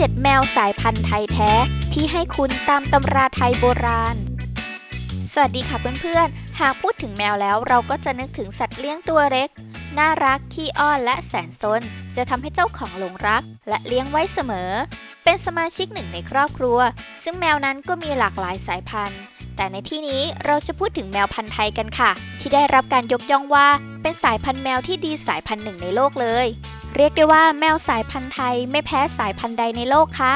7 แมวสายพันธุ์ไทยแท้ ที่ให้คุณตามตำราไทยโบราณ สวัสดีค่ะเพื่อนๆ หากพูดถึงแมวแล้วเราก็จะนึกถึงสัตว์เลี้ยงตัวเล็ก น่ารัก ขี้อ้อนและแสนซน จะทำให้เจ้าของหลงรัก และเลี้ยงไว้เสมอ เป็นสมาชิกหนึ่งในครอบครัว ซึ่งแมวนั้นก็มีหลากหลายสายพันธุ์ แต่ในที่นี้เราจะพูดถึงแมวพันธุ์ไทยกันค่ะ ที่ได้รับการยกย่องว่า เป็นสายพันธุ์แมวที่ดีสายพันธุ์หนึ่งในโลกเลย เรียกได้ว่าแมวสายพันธุ์ไทยไม่แพ้สายพันธุ์ใดในโลกค่ะ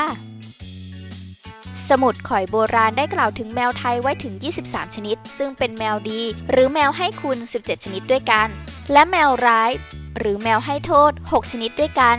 สมุดข่อยโบราณได้กล่าวถึงแมวไทยไว้ถึง 23 ชนิด ซึ่งเป็นแมวดี หรือแมวให้คุณ 17 ชนิดด้วยกัน และแมวร้าย หรือแมวให้โทษ 6 ชนิดด้วยกัน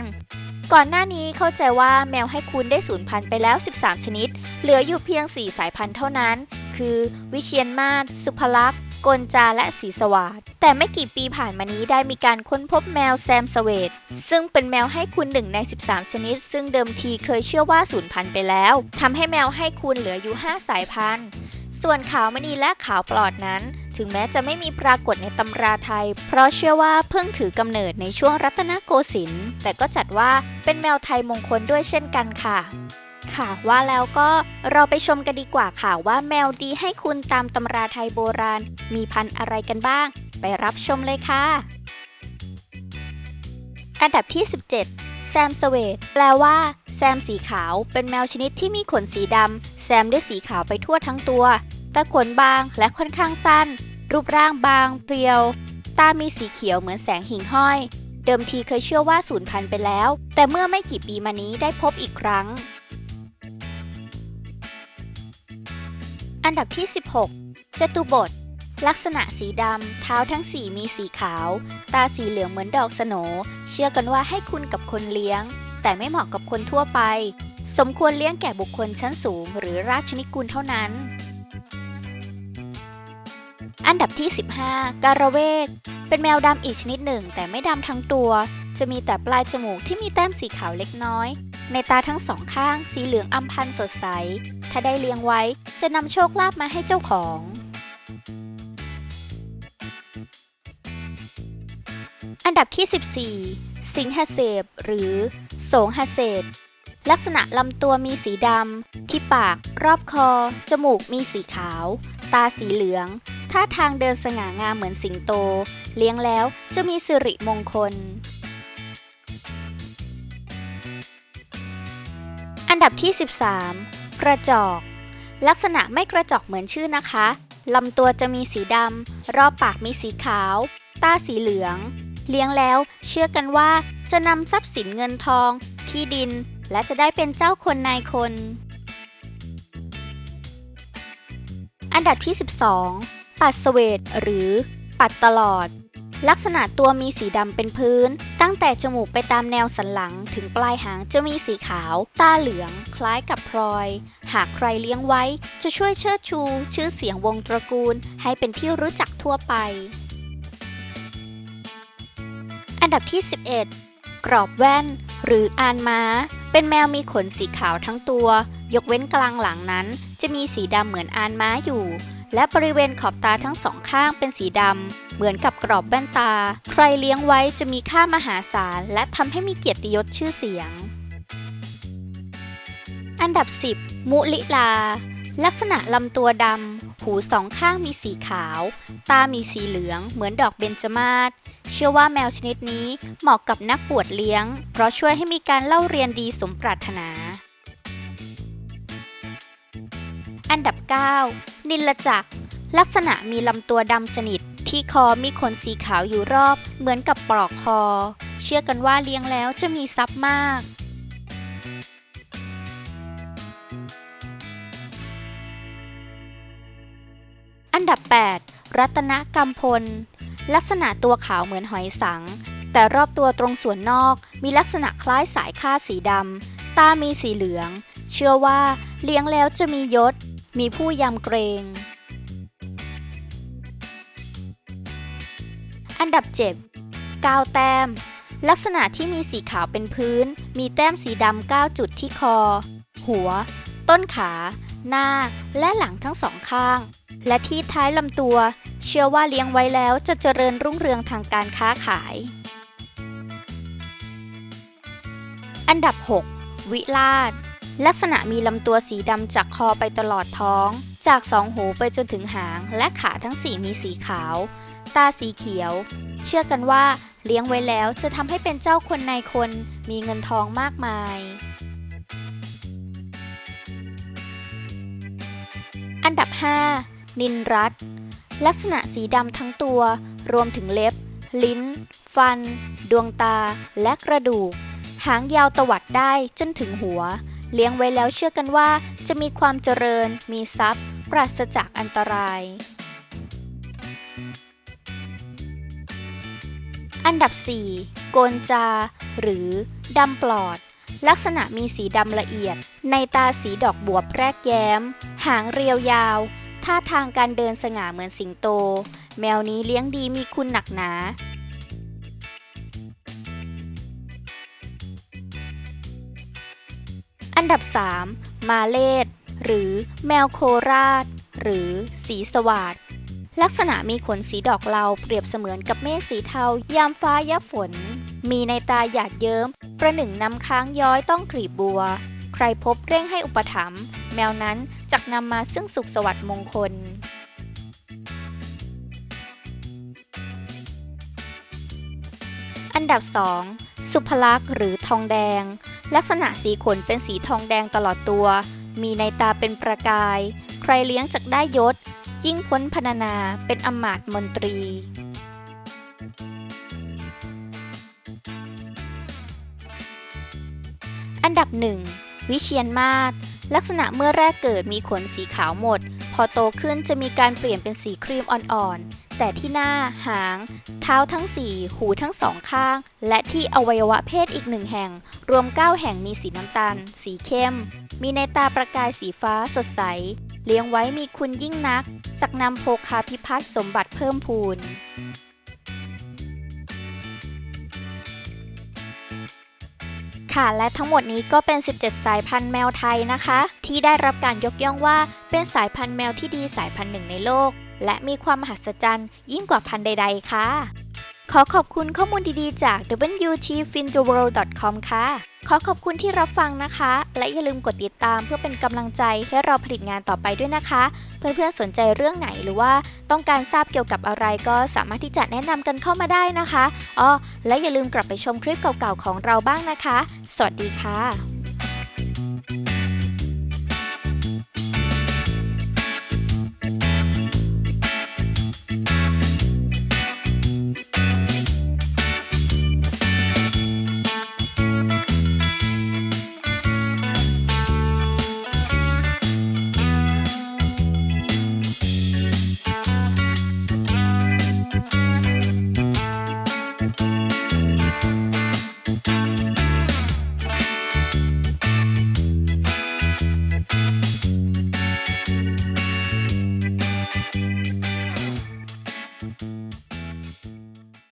ก่อนหน้านี้เข้าใจว่าแมวให้คุณได้สูญพันธุ์ไปแล้ว 13 ชนิด เหลืออยู่เพียง 4 สายพันธุ์เท่านั้น คือ วิเชียนมาศสุภลักษณ์ กลจาและสีสวัสดแต่ไม่กี่ปีผ่านมานี้ได้มีการค้นพบแมวแซมสเวตซึ่งเป็นแมวให้คุณหนึ่งใน 13 ชนิด ซึ่งเดิมทีเคยเชื่อว่าสูญพันธุ์ไปแล้วทำให้แมวให้คุณเหลืออยู่ 5 สายพันธุ์ ส่วนขาวมณีและขาวปลอดนั้นถึงแม้จะไม่มีปรากฏในตำราไทย เพราะเชื่อว่าเพิ่งถือกำเนิดในช่วงรัตนโกสินทร์ แต่ก็จัดว่าเป็นแมวไทยมงคลด้วยเช่นกันค่ะ ค่ะ ว่าแล้วก็เราไปชมกันดีกว่าค่ะว่าแมวดีให้คุณตามตำราไทยโบราณ มีพันธุ์อะไรกันบ้าง ไปรับชมเลยค่ะ อันดับที่ 17 แซมสเวตแปลว่า แซมสีขาว เป็นแมวชนิดที่มีขนสีดำแซมด้วยสีขาวไปทั่วทั้งตัวแต่ขนบางและค่อนข้างสั้น รูปร่างบางเพรียว ตามีสีเขียวเหมือนแสงหิ่งห้อยเดิมทีเคยเชื่อว่าสูญพันธุ์ไปแล้ว แต่เมื่อไม่กี่ปีมานี้ได้พบอีกครั้ง อันดับที่ 16 จตุบท ลักษณะสีดำ เท้าทั้งสี่มีสีขาว ตาสีเหลืองเหมือนดอกสโหนเชื่อกันว่าให้คุณกับคนเลี้ยง แต่ไม่เหมาะกับคนทั่วไป สมควรเลี้ยงแก่บุคคลชั้นสูง หรือราชนิกุลเท่านั้น อันดับที่ 15 การะเวก เป็นแมวดำอีกชนิดหนึ่ง แต่ไม่ดำทั้งตัว จะมีแต่ปลายจมูกที่มีแต้มสีขาวเล็กน้อย ในตาทั้งสองข้างสีเหลืองอำพันสดใส ถ้าได้เลี้ยงไว้จะนำโชคลาภมาให้เจ้าของ อันดับที่ 14 สิงหเสบหรือ โสงหเสบลักษณะลำตัวมีสีดำ ที่ปาก รอบคอ จมูกมีสีขาว ตาสีเหลือง ท่าทางเดินสง่างามเหมือนสิงโต เลี้ยงแล้วจะมีสิริมงคล อันดับที่ 13 กระจอก ลักษณะไม่กระจอกเหมือนชื่อนะคะลำตัวจะมีสีดำ รอบปากมีสีขาว ตาสีเหลือง เลี้ยงแล้วเชื่อกันว่าจะนำทรัพย์สินเงินทอง ที่ดิน และจะได้เป็นเจ้าคนนายคน อันดับที่ 12 ปัดสเวตหรือปัดตลอด ลักษณะตัวมีสีดำเป็นพื้น ตั้งแต่จมูกไปตามแนวสันหลังถึงปลายหางจะมีสีขาว ตาเหลืองคล้ายกับพลอย หากใครเลี้ยงไว้ จะช่วยเชิดชู ชื่อเสียงวงตระกูล ให้เป็นที่รู้จักทั่วไป อันดับที่ 11 กรอบแว่น หรืออานม้า เป็นแมวมีขนสีขาวทั้งตัว ยกเว้นกลางหลังนั้น จะมีสีดำเหมือนอานม้าอยู่ และบริเวณขอบตาทั้งสองข้างเป็นสีดำ เหมือนกับกรอบแว่นตา ใครเลี้ยงไว้จะมีค่ามหาศาล และทำให้มีเกียรติยศชื่อเสียง อันดับ 10 มุลิลา ลักษณะลำตัวดำ หูสองข้างมีสีขาว ตามีสีเหลืองเหมือนดอกเบญจมาศเชื่อว่าแมวชนิดนี้เหมาะกับนักบวชเลี้ยง เพราะช่วยให้มีการเล่าเรียนดีสมปรารถนา อันดับ 9 นิลจักร ลักษณะมีลำตัวดำสนิท ที่คอมีขนสีขาวอยู่รอบ เหมือนกับปลอกคอ เชื่อกันว่าเลี้ยงแล้วจะมีทรัพย์มาก อันดับ 8 รัตนกำพล ลักษณะตัวขาวเหมือนหอยสัง แต่รอบตัวตรงส่วนนอกมีลักษณะคล้ายสายค่าสีดำตามีสีเหลือง เชื่อว่าเลี้ยงแล้วจะมียศ มีผู้ยำเกรง อันดับ 7ก้าวแต้ม ลักษณะที่มีสีขาวเป็นพื้น มีแต้มสีดำ9จุดที่คอ หัว ต้นขา หน้า และหลังทั้งสองข้าง และที่ท้ายลำตัว เชื่อว่าเลี้ยงไว้แล้วจะเจริญรุ่งเรืองทางการค้าขาย อันดับ 6 วิลาศ ลักษณะมีลำตัวสีดำจากคอไปตลอดท้อง จากสองหูไปจนถึงหาง และขาทั้งสี่มีสีขาว ตาสีเขียว เชื่อกันว่าเลี้ยงไว้แล้วจะทำให้เป็นเจ้าคนนายคน มีเงินทองมากมาย อันดับ 5 นินรัตลักษณะสีดำทั้งตัว รวมถึงเล็บ ลิ้น ฟัน ดวงตา และกระดูก หางยาวตวัดได้จนถึงหัว เลี้ยงไว้แล้วเชื่อกันว่า จะมีความเจริญ มีทรัพย์ ปราศจากอันตราย อันดับ 4 โกนจา หรือดำปลอด ลักษณะมีสีดำละเอียด ในตาสีดอกบวบแรกแย้ม หางเรียวยาว ท่าทางการเดินสง่าเหมือนสิงโต แมวนี้เลี้ยงดีมีคุณหนักหนา อันดับ 3 มาเลดหรือแมวโคราช หรือสีสวาดลักษณะมีขนสีดอกเหลาเปรียบเสมือนกับเมฆสีเทา ยามฟ้ายับฝน มีในตาหยาดเยิ้ม ประหนึ่งนำค้างย้อยต้องกลีบบัว ใครพบเร่งให้อุปถัมภ์แมวนั้นจักนำมาซึ่งสุขสวัสดิ์มงคล อันดับ 2 สุภลักษ์หรือทองแดง ลักษณะสีขนเป็นสีทองแดงตลอดตัว มีในตาเป็นประกาย ใครเลี้ยงจักได้ยศ ยิ่งพ้นพรรณนาเป็นอมาตมนตรี อันดับหนึ่งวิเชียนมาศ ลักษณะเมื่อแรกเกิดมีขนสีขาวหมด พอโตขึ้นจะมีการเปลี่ยนเป็นสีครีมอ่อนๆ แต่ที่หน้า หาง เท้าทั้งสี่หูทั้งสองข้าง และที่อวัยวะเพศอีกหนึ่งแห่ง รวม 9 แห่งมีสีน้ำตาล สีเข้ม มีในตาประกายสีฟ้าสดใส เลี้ยงไว้มีคุณยิ่งนักจักนำโภคาพิพัฒน์สมบัติเพิ่มพูน ค่ะ และทั้งหมดนี้ก็เป็น 17 สายพันธุ์แมวไทยนะคะ ที่ได้รับการยกย่องว่าเป็นสายพันธุ์แมวที่ดีสายพันธุ์หนึ่งในโลก และมีความมหัศจรรย์ยิ่งกว่าพันธุ์ใด ๆ ค่ะ ขอขอบคุณข้อมูลดีๆ จาก wtfintheworld.com ค่ะ ขอขอบคุณที่รับฟังนะคะ และอย่าลืมกดติดตามเพื่อเป็นกำลังใจให้เราผลิตงานต่อไปด้วยนะคะ เพื่อนๆสนใจเรื่องไหนหรือว่าต้องการทราบเกี่ยวกับอะไรก็สามารถที่จะแนะนำกันเข้ามาได้นะคะอ๋อและอย่าลืมกลับไปชมคลิปเก่าๆของเราบ้างนะคะ สวัสดีค่ะ